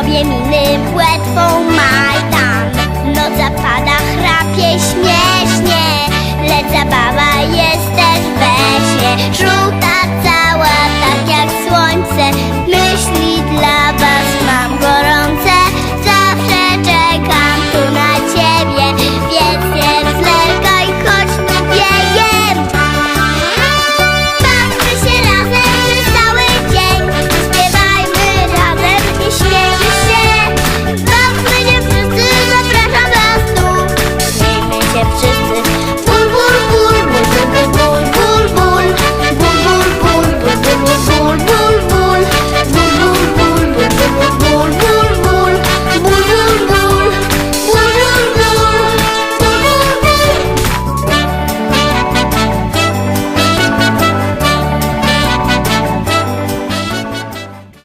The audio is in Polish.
sobie miny płetwą majdan. Noc zapada, chrapie się